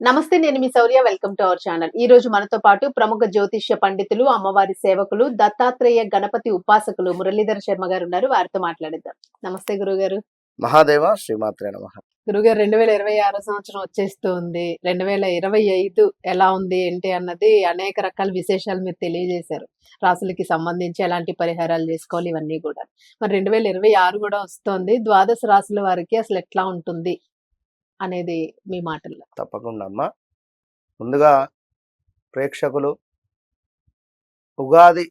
నమస్తే నేను మీ Shaurya. Welcome to our channel. ఈ రోజు మనతో పాటు ప్రముఖ జ్యోతిష్య పండితులు అమ్మవారి సేవకులు దత్తాత్రేయ గణపతి ఉపాసకులు మురళీధర్ శర్మ గారు ఉన్నారు. వారితో మాట్లాడిద్దాం. నమస్తే గురుగారు. మహాదేవ శ్రీమాత్రే నమ. గురుగారు రెండు వేల ఇరవై ఆరో సంవత్సరం వచ్చేస్తుంది. రెండు వేల ఇరవై ఐదు ఎలా ఉంది ఏంటి అన్నది అనేక రకాల విశేషాలు మీరు తెలియజేశారు. రాసులకి సంబంధించి ఎలాంటి పరిహారాలు చేసుకోవాలి ఇవన్నీ కూడా. మరి రెండు వేల ఇరవై ఆరు కూడా వస్తుంది. ద్వాదశ రాసుల వారికి అసలు ఎట్లా ఉంటుంది? అనేది మీ మాటల్లో. తప్పకుండా అమ్మా. ముందుగా ప్రేక్షకులు ఉగాది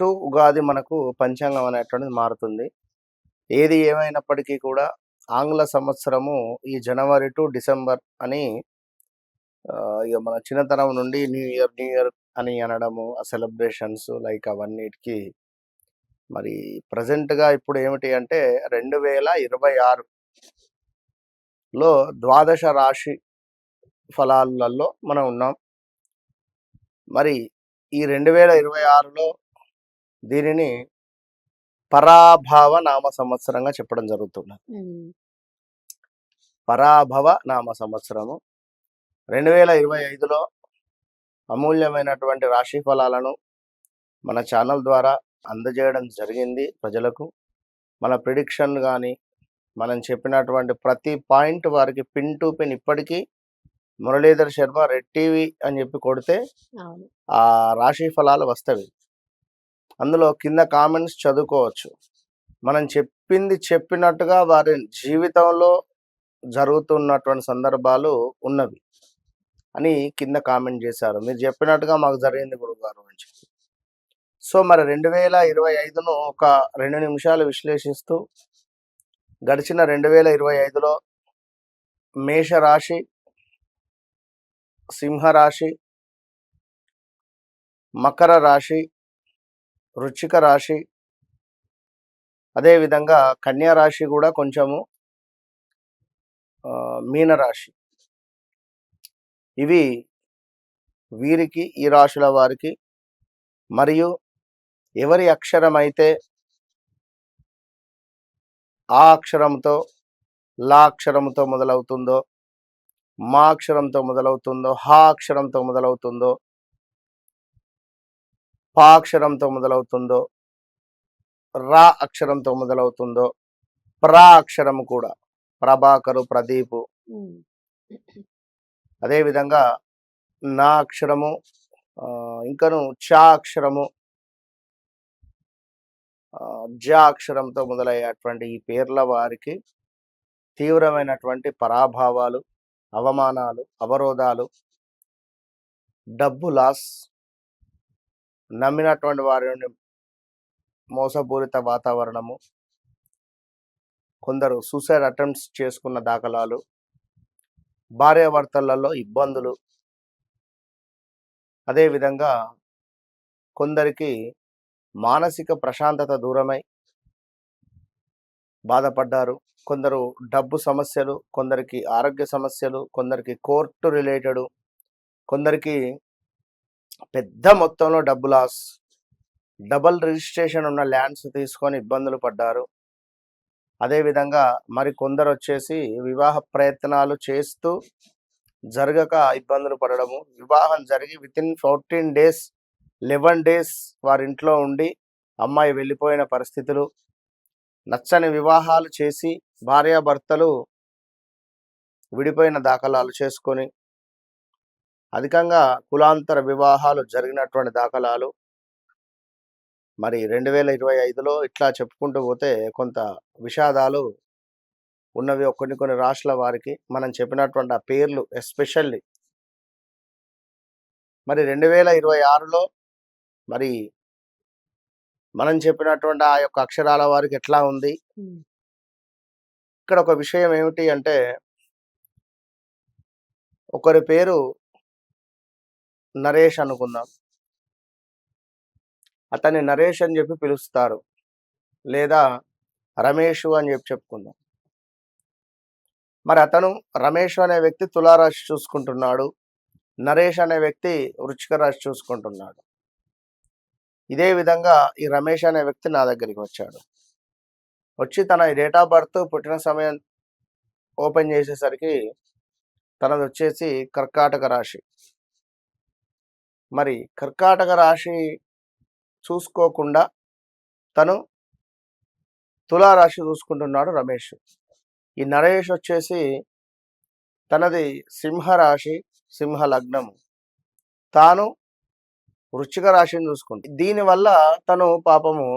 టు ఉగాది మనకు పంచాంగం అనేటువంటిది మారుతుంది. ఏది ఏమైనప్పటికీ కూడా ఆంగ్ల సంవత్సరము ఈ జనవరి టు డిసెంబర్ అని ఇక మన చిన్నతనం నుండి న్యూ ఇయర్ న్యూ ఇయర్ అని అనడము ఆ సెలబ్రేషన్స్ లైక్ అవన్నిటికీ మరి ప్రజెంట్గా ఇప్పుడు ఏమిటి అంటే రెండు వేల ఇరవై ఆరు లో ద్వాదశ రాశి ఫలాలలో మనం ఉన్నాం. మరి ఈ రెండు వేల ఇరవై ఆరులో దీనిని పరాభవ నామ సంవత్సరంగా చెప్పడం జరుగుతుంది ఉమ్, పరాభవ నామ సంవత్సరము. రెండు వేల ఇరవై ఐదులో అమూల్యమైనటువంటి రాశి ఫలాలను మన ఛానల్ ద్వారా అందజేయడం జరిగింది ప్రజలకు. మన ప్రిడిక్షన్ కానీ మనం చెప్పినటువంటి ప్రతి పాయింట్ వారికి పిన్ టు పిన్ ఇప్పటికీ మురళీధర్ శర్మ రెడ్ టీవీ అని చెప్పి కొడితే ఆ రాశి ఫలాలు వస్తవి. అందులో కింద కామెంట్స్ చదువుకోవచ్చు. మనం చెప్పింది చెప్పినట్టుగా వారి జీవితంలో జరుగుతున్నటువంటి సందర్భాలు ఉన్నవి అని కింద కామెంట్ చేశారు. మీరు చెప్పినట్టుగా మాకు జరిగింది గురుగారు అని చెప్పి. సో మరి రెండు వేల ఇరవై ఐదును ఒక రెండు నిమిషాలు విశ్లేషిస్తూ గడిచిన రెండు వేల ఇరవై ఐదులో మేషరాశి సింహరాశి మకర రాశి రుచిక రాశి అదేవిధంగా కన్యా రాశి కూడా కొంచెము మీనరాశి. ఇవి వీరికి ఈ రాశుల వారికి మరియు ఎవరి అక్షరం అయితే ఆ అక్షరంతో లా అక్షరంతో మొదలవుతుందో మా అక్షరంతో మొదలవుతుందో హా అక్షరంతో మొదలవుతుందో పా అక్షరంతో మొదలవుతుందో రా అక్షరంతో మొదలవుతుందో ప్రా అక్షరం కూడా. ప్రభాకరు ప్రదీపు. అదేవిధంగా నా అక్షరము ఇంకను చా అక్షరము జ అక్షరంతో మొదలయ్యేటువంటి ఈ పేర్ల వారికి తీవ్రమైనటువంటి పరాభావాలు అవమానాలు అవరోధాలు డబ్బు లాస్ నమ్మినటువంటి వారి నుండి మోసపూరిత వాతావరణము కొందరు సూసైడ్ అటెంప్ట్స్ చేసుకున్న దాఖలాలు భార్యాభర్తలలో ఇబ్బందులు. అదేవిధంగా కొందరికి మానసిక ప్రశాంతత దూరమై బాధపడ్డారు. కొందరు డబ్బు సమస్యలు కొందరికి ఆరోగ్య సమస్యలు కొందరికి కోర్టు రిలేటెడ్ కొందరికి పెద్ద మొత్తంలో డబ్బు లాస్ డబల్ రిజిస్ట్రేషన్ ఉన్న ల్యాండ్స్ తీసుకొని ఇబ్బందులు పడ్డారు. అదేవిధంగా మరి కొందరు వచ్చేసి వివాహ ప్రయత్నాలు చేస్తూ జరగక ఇబ్బందులు పడడము వివాహం జరిగి within fourteen days eleven days వారి ఇంట్లో ఉండి అమ్మాయి వెళ్ళిపోయిన పరిస్థితులు నచ్చని వివాహాలు చేసి భార్యాభర్తలు విడిపోయిన దాఖలాలు చేసుకొని అధికంగా కులాంతర వివాహాలు జరిగినటువంటి దాఖలాలు. మరి రెండు వేల ఇరవై ఐదులో ఇట్లా చెప్పుకుంటూ పోతే కొంత విషాదాలు ఉన్నవి కొన్ని కొన్ని రాష్ట్రాల వారికి. మనం చెప్పినటువంటి ఆ పేర్లు ఎస్పెషల్లీ. మరి రెండు వేల ఇరవై ఆరులో మరి మనం చెప్పినటువంటి ఆ యొక్క అక్షరాల వారికి ఎట్లా ఉంది? ఇక్కడ ఒక విషయం ఏమిటి అంటే ఒకరి పేరు నరేష్ అనుకుందాం. అతన్ని నరేష్ అని చెప్పి పిలుస్తారు. లేదా రమేష్ అని చెప్పి చెప్పుకుందాం. మరి అతను రమేష్ అనే వ్యక్తి తులారాశి చూసుకుంటున్నాడు. నరేష్ అనే వ్యక్తి వృచ్చిక రాశి చూసుకుంటున్నాడు. ఇదే విధంగా ఈ రమేష్ అనే వ్యక్తి నా దగ్గరికి వచ్చాడు. వచ్చి తన డేట్ ఆఫ్ బర్త్ పుట్టిన సమయం ఓపెన్ చేసేసరికి తనది వచ్చేసి కర్కాటక రాశి. మరి కర్కాటక రాశి చూసుకోకుండా తను తులారాశి చూసుకుంటున్నాడు రమేష్. ఈ నరేష్ వచ్చేసి తనది సింహరాశి సింహ లగ్నము తాను వృశ్చిక రాశిని చూసుకుంటుంది దీనివల్ల తను పాపము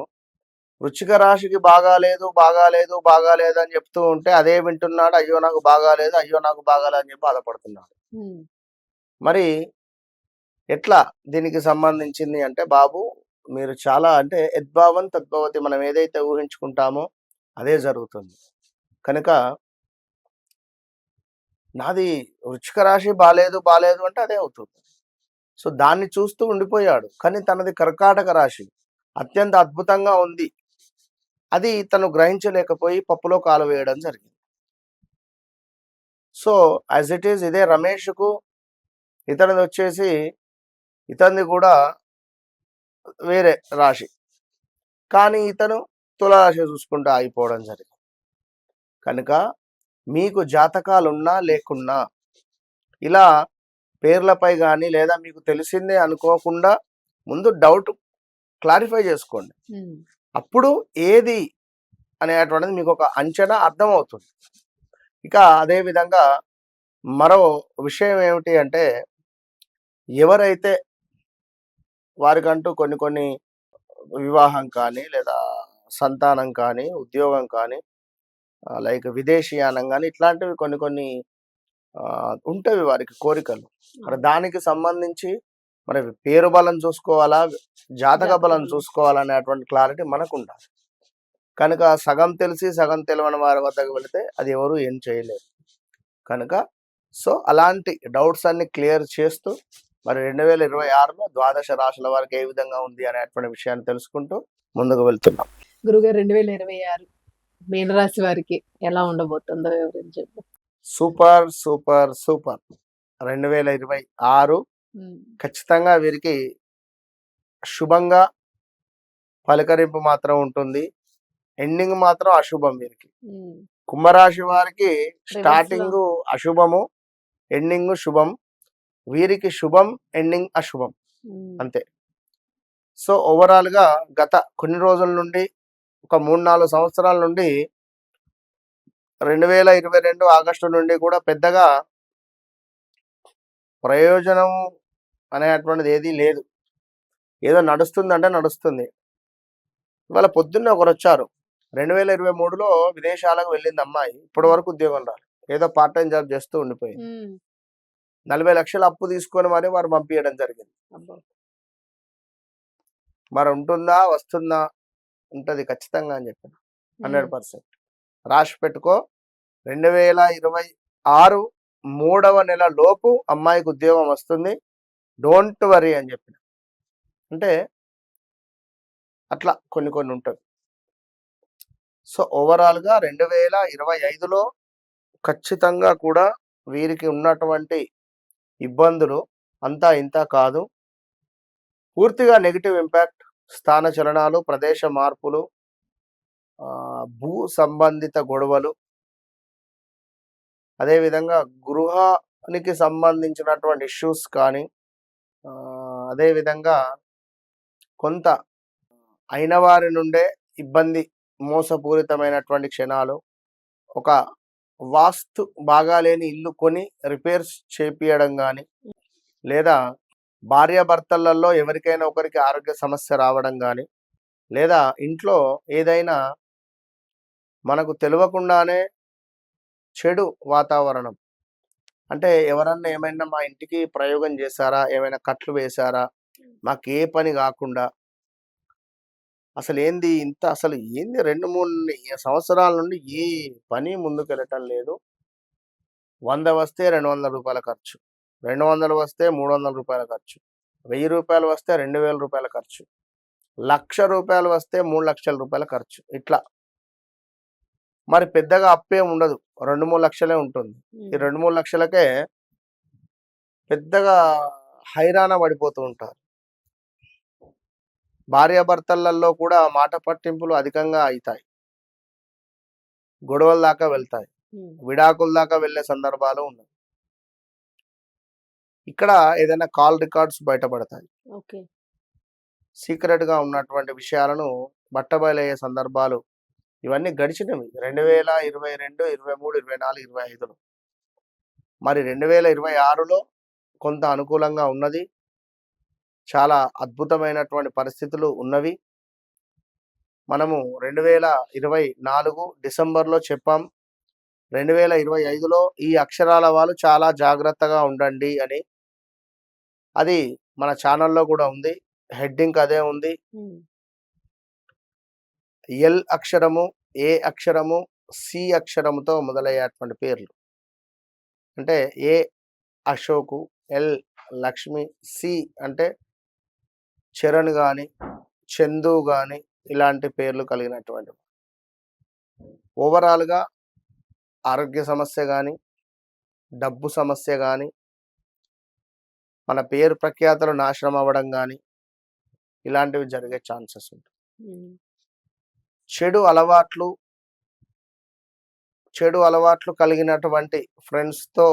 వృశ్చిక రాశికి బాగాలేదు బాగాలేదు బాగాలేదు అని చెప్తూ ఉంటే అదే వింటున్నాడు అయ్యో నాకు బాగాలేదు అయ్యో నాకు బాగాలేదు అని చెప్పి బాధపడుతున్నాడు. మరి ఎట్లా దీనికి సంబంధించింది అంటే బాబు మీరు చాలా అంటే యద్భావం తద్భవతి మనం ఏదైతే ఊహించుకుంటామో అదే జరుగుతుంది. కనుక నాది వృచ్చిక రాశి బాలేదు బాలేదు అంటే అదే అవుతుంది. సో దాన్ని చూస్తూ ఉండిపోయాడు. కానీ తనది కర్కాటక రాశి. అత్యంత అద్భుతంగా ఉంది. అది తను గ్రహించలేకపోయి పప్పులో కాలు వేయడం జరిగింది. సో యాజ్ ఇట్ ఈస్ ఇదే రమేష్కు ఇతనిది వచ్చేసి ఇతనిది కూడా వేరే రాశి. కానీ ఇతను తులారాశి చూసుకుంటూ ఆగిపోవడం జరిగింది. కనుక మీకు జాతకాలు ఉన్నా లేకున్నా ఇలా పేర్లపై కానీ లేదా మీకు తెలిసిందే అనుకోకుండా ముందు డౌట్ క్లారిఫై చేసుకోండి. అప్పుడు ఏది అనేటువంటిది మీకు ఒక అంచనా అర్థమవుతుంది. ఇక అదే విధంగా మరో విషయం ఏమిటి అంటే ఎవరైతే వారికంటూ కొన్ని కొన్ని వివాహం కానీ లేదా సంతానం కానీ ఉద్యోగం కానీ లైక్ విదేశీయానం కానీ ఇట్లాంటివి కొన్ని కొన్ని ఉంటవి వారికి కోరికలు. మరి దానికి సంబంధించి మరి పేరు బలం చూసుకోవాలా జాతక బలం. చూసుకోవాలనేటువంటి క్లారిటీ మనకు ఉండాలి కనుక సగం తెలిసి సగం తెలియని వారి వద్దకు వెళితే అది ఎవరు ఏం చేయలేరు. కనుక సో అలాంటి డౌట్స్ అన్ని క్లియర్ చేస్తూ మరి రెండు వేల ఇరవై ఆరులో ద్వాదశ రాశుల వారికి ఏ విధంగా ఉంది అనేటువంటి విషయాన్ని తెలుసుకుంటూ ముందుకు వెళ్తున్నాం. గురుగారు రెండు వేల ఇరవై ఆరు మీనరాశి వారికి ఎలా ఉండబోతుందో వివరించండి. Super super super. రెండు వేల ఇరవై ఆరు ఖచ్చితంగా వీరికి శుభంగా పలకరింపు మాత్రం ఉంటుంది. ఎండింగ్ మాత్రం అశుభం వీరికి. కుంభరాశి వారికి స్టార్టింగ్ అశుభము ఎండింగ్ శుభం. వీరికి శుభం ఎండింగ్ అశుభం. అంతే. సో ఓవరాల్గా గత కొన్ని రోజుల నుండి ఒక మూడు నాలుగు సంవత్సరాల నుండి రెండు వేల ఇరవై రెండు ఆగస్టు నుండి కూడా పెద్దగా ప్రయోజనం అనేటువంటిది ఏదీ లేదు. ఏదో నడుస్తుందంటే నడుస్తుంది. ఇవాళ పొద్దున్నే ఒకరు వచ్చారు. రెండు వేల ఇరవై మూడులో విదేశాలకు వెళ్ళింది అమ్మాయి. ఇప్పటి వరకు ఉద్యోగం రాలేదు ఏదో పార్ట్ టైం జాబ్ చేస్తూ ఉండిపోయింది. నలభై లక్షలు అప్పు తీసుకొని మరి వారు పంపించడం జరిగింది. మరి ఉంటుందా? వస్తుందా? ఉంటది ఖచ్చితంగా అని చెప్పిన హండ్రెడ్ పర్సెంట్. రాసి పెట్టుకో. రెండు వేల ఇరవై ఆరు మూడవ నెల లోపు అమ్మాయికి ఉద్యోగం వస్తుంది. డోంట్ వరీ అని చెప్పిన. అంటే అట్లా కొన్ని కొన్ని ఉంటుంది. సో ఓవరాల్గా రెండు వేల ఇరవై ఐదులో ఖచ్చితంగా కూడా వీరికి ఉన్నటువంటి ఇబ్బందులు అంతా ఇంత కాదు. పూర్తిగా నెగిటివ్ ఇంపాక్ట్ స్థాన చలనాలు ప్రదేశ మార్పులు భూ సంబంధిత గొడవలు. అదేవిధంగా గృహానికి సంబంధించినటువంటి ఇష్యూస్ కానీ అదేవిధంగా కొంత అయిన వారి నుండే ఇబ్బంది మోసపూరితమైనటువంటి క్షణాలు ఒక వాస్తు బాగాలేని ఇల్లు కొని రిపేర్స్ చేపియడం కానీ లేదా భార్యాభర్తలలో ఎవరికైనా ఒకరికి ఆరోగ్య సమస్య రావడం కానీ లేదా ఇంట్లో ఏదైనా మనకు తెలియకుండానే చెడు వాతావరణం. అంటే ఎవరన్నా ఏమైనా మా ఇంటికి ప్రయోగం చేశారా? ఏమైనా కట్లు వేశారా? మాకు ఏ పని కాకుండా అసలు ఏంది ఇంత అసలు ఏంది రెండు మూడు సంవత్సరాల నుండి ఏ పని ముందుకు వెళ్ళటం లేదు. వంద వస్తే రెండు వందల రూపాయల ఖర్చు. రెండు వందలు వస్తే మూడు వందల రూపాయల ఖర్చు. వెయ్యి రూపాయలు వస్తే రెండు వేల రూపాయల ఖర్చు. లక్ష రూపాయలు వస్తే మూడు లక్షల రూపాయల ఖర్చు. ఇట్లా. మరి పెద్దగా అప్పేం ఉండదు. రెండు మూడు లక్షలే ఉంటుంది. ఈ రెండు మూడు లక్షలకే పెద్దగా హైరాణ పడిపోతూ ఉంటారు. భార్యాభర్తలలో కూడా మాట పట్టింపులు అధికంగా అవుతాయి. గొడవల దాకా వెళ్తాయి. విడాకుల దాకా వెళ్ళే సందర్భాలు ఉన్నాయి. ఇక్కడ ఏదైనా కాల్ రికార్డ్స్ బయటపడతాయి. ఓకే. సీక్రెట్గా ఉన్నటువంటి విషయాలను బట్టబయలయ్యే సందర్భాలు ఇవన్నీ గడిచినవి. రెండు వేల ఇరవై రెండు ఇరవై మూడు ఇరవై నాలుగు ఇరవై ఐదులో. మరి రెండు వేల ఇరవై ఆరులో కొంత అనుకూలంగా ఉన్నది. చాలా అద్భుతమైనటువంటి పరిస్థితులు ఉన్నవి. మనము రెండు వేల ఇరవై నాలుగు డిసెంబర్లో చెప్పాం. రెండు వేల ఇరవై ఐదులో ఈ అక్షరాల వాళ్ళు చాలా జాగ్రత్తగా ఉండండి అని. అది మన ఛానల్లో కూడా ఉంది. హెడ్డింగ్ అదే ఉంది. ఎల్ అక్షరము ఏ అక్షరము సి అక్షరముతో మొదలయ్యేటువంటి పేర్లు. అంటే A Ashok L Lakshmi C అంటే చరణ్ కానీ చందు కానీ ఇలాంటి పేర్లు కలిగినటువంటి ఓవరాల్గా ఆరోగ్య సమస్య కానీ డబ్బు సమస్య కానీ మన పేరు ప్రఖ్యాతలు నాశనం అవ్వడం కానీ ఇలాంటివి జరిగే ఛాన్సెస్ ఉంటాయి. చెడు అలవాట్లు చెడు అలవాట్లు కలిగినటువంటి ఫ్రెండ్స్తో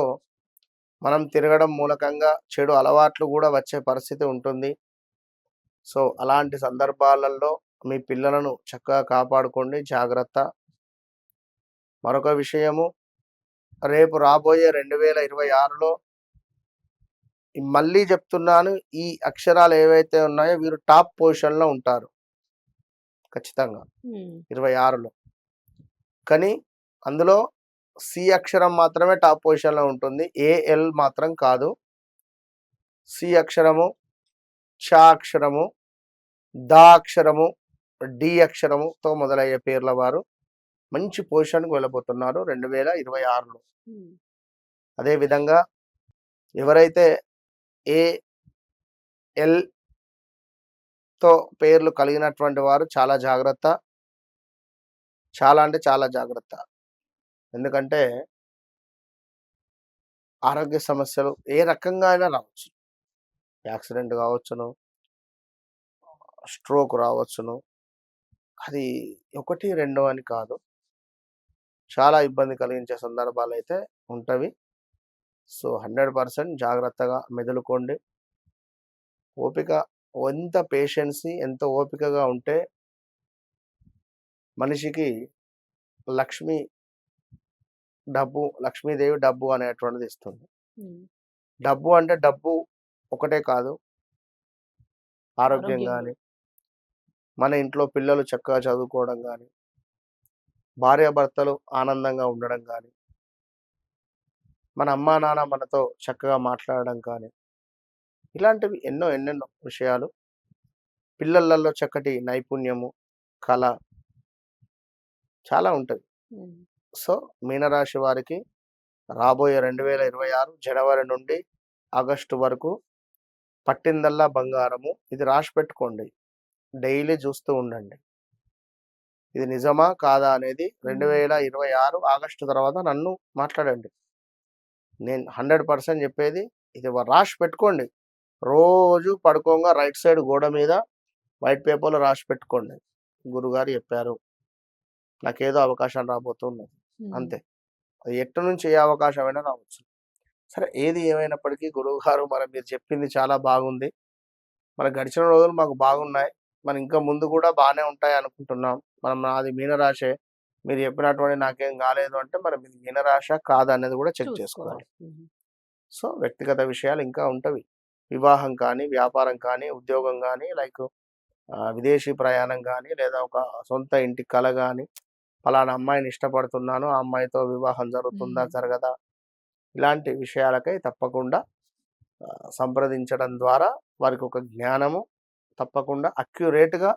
మనం తిరగడం మూలకంగా చెడు అలవాట్లు కూడా వచ్చే పరిస్థితి ఉంటుంది. సో అలాంటి సందర్భాలలో మీ పిల్లలను చక్కగా కాపాడుకోండి. జాగ్రత్త. మరొక విషయము రేపు రాబోయే రెండు వేల ఇరవై ఆరులో మళ్ళీ చెప్తున్నాను ఈ అక్షరాలు ఏవైతే ఉన్నాయో వీరు టాప్ పొజిషన్లో ఉంటారు. ఖచ్చితంగా. ఇరవై ఆరులో. కానీ అందులో సి అక్షరం మాత్రమే టాప్ పొజిషన్లో ఉంటుంది. ఏఎల్ మాత్రం కాదు. సి అక్షరము చ అక్షరము దా అక్షరము డి అక్షరముతో మొదలయ్యే పేర్ల వారు మంచి పొజిషన్కి వెళ్ళబోతున్నారు రెండు వేల ఇరవై ఆరులో. అదేవిధంగా ఎవరైతే ఏ ఎల్ తో పేర్లు కలిగినటువంటి వారు చాలా జాగ్రత్త. చాలా అంటే చాలా జాగ్రత్త. ఎందుకంటే ఆరోగ్య సమస్యలు ఏ రకంగా అయినా రావచ్చు. యాక్సిడెంట్ కావచ్చును. స్ట్రోక్ రావచ్చును. అది ఒకటి రెండు అని కాదు. చాలా ఇబ్బంది కలిగించే సందర్భాలు అయితే ఉంటవి. సో హండ్రెడ్ పర్సెంట్ జాగ్రత్తగా మెదులుకోండి. ఓపిక ఎంత పేషెన్సీ ఎంత ఓపికగా ఉంటే మనిషికి లక్ష్మి డబ్బు లక్ష్మీదేవి డబ్బు అనేటువంటిది ఇస్తుంది. డబ్బు అంటే డబ్బు ఒకటే కాదు. ఆరోగ్యం ఆరోగ్యం కానీ మన ఇంట్లో పిల్లలు చక్కగా చదువుకోవడం కానీ భార్యాభర్తలు ఆనందంగా ఉండడం కానీ మన అమ్మా నాన్న మనతో చక్కగా మాట్లాడడం కానీ ఇలాంటివి ఎన్నో ఎన్నెన్నో విషయాలు. పిల్లలలో చక్కటి నైపుణ్యము కళ చాలా ఉంటుంది. సో మీనరాశి వారికి రాబోయే రెండు వేల ఇరవై ఆరు జనవరి నుండి ఆగస్టు వరకు పట్టిందల్లా బంగారము. ఇది రాసి పెట్టుకోండి. డైలీ చూస్తూ ఉండండి. ఇది నిజమా కాదా అనేది రెండు వేల ఇరవై ఆరు ఆగస్టు తర్వాత నన్ను మాట్లాడండి. నేను హండ్రెడ్ పర్సెంట్ చెప్పేది ఇది రాసి పెట్టుకోండి. రోజు పడుకోగా రైట్ సైడ్ గోడ మీద వైట్ పేపర్లో రాసి పెట్టుకోండి. గురుగారు చెప్పారు. నాకేదో అవకాశం రాబోతున్నది అంతే. అది ఎట్టు నుంచి ఏ అవకాశమైనా రావచ్చు. సరే ఏది ఏమైనప్పటికీ గురువు గారు మరి మీరు చెప్పింది చాలా బాగుంది. మన గడిచిన రోజులు మాకు బాగున్నాయి. మరి ఇంకా ముందు కూడా బాగానే ఉంటాయి అనుకుంటున్నాం. మనం నాది మీనరాశే. మీరు చెప్పినటువంటి నాకేం కాలేదు అంటే మరి మీది మీనరాశ కాదనేది కూడా చెక్ చేసుకోవాలి. సో వ్యక్తిగత విషయాలు ఇంకా ఉంటవి. వివాహం కానీ వ్యాపారం కానీ ఉద్యోగం కానీ లైక్ విదేశీ ప్రయాణం కానీ లేదా ఒక సొంత ఇంటి కళ కానీ ఫలానా అమ్మాయిని ఇష్టపడుతున్నాను ఆ అమ్మాయితో వివాహం జరుగుతుందా. జరగదా ఇలాంటి విషయాలకై తప్పకుండా సంప్రదించడం ద్వారా వారికి ఒక జ్ఞానము తప్పకుండా అక్యురేట్గా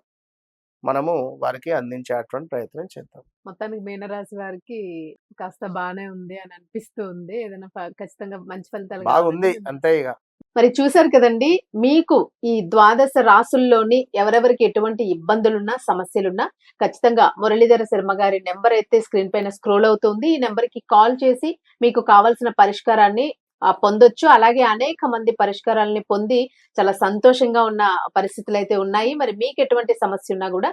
మనము వారికి అందించేటువంటి ప్రయత్నం చేద్దాం. మొత్తానికి మీనరాశి వారికి కాస్త బానే ఉంది అని అనిపిస్తూ ఉంది ఏదైనా ఖచ్చితంగా మంచి ఫలితాలు బాగుంది. అంతే ఇక. మరి చూసారు కదండి మీకు ఈ ద్వాదశ రాసుల్లోని ఎవరెవరికి ఎటువంటి ఇబ్బందులున్నా సమస్యలున్నా ఖచ్చితంగా మురళీధర శర్మ గారి నెంబర్ అయితే స్క్రీన్ పైన స్క్రోల్ అవుతుంది. ఈ నెంబర్కి కాల్ చేసి మీకు కావాల్సిన పరిష్కారాన్ని పొందొచ్చు. అలాగే అనేక మంది పరిష్కారాలని పొంది చాలా సంతోషంగా ఉన్న పరిస్థితులు అయితే ఉన్నాయి. మరి మీకు ఎటువంటి సమస్య ఉన్నా కూడా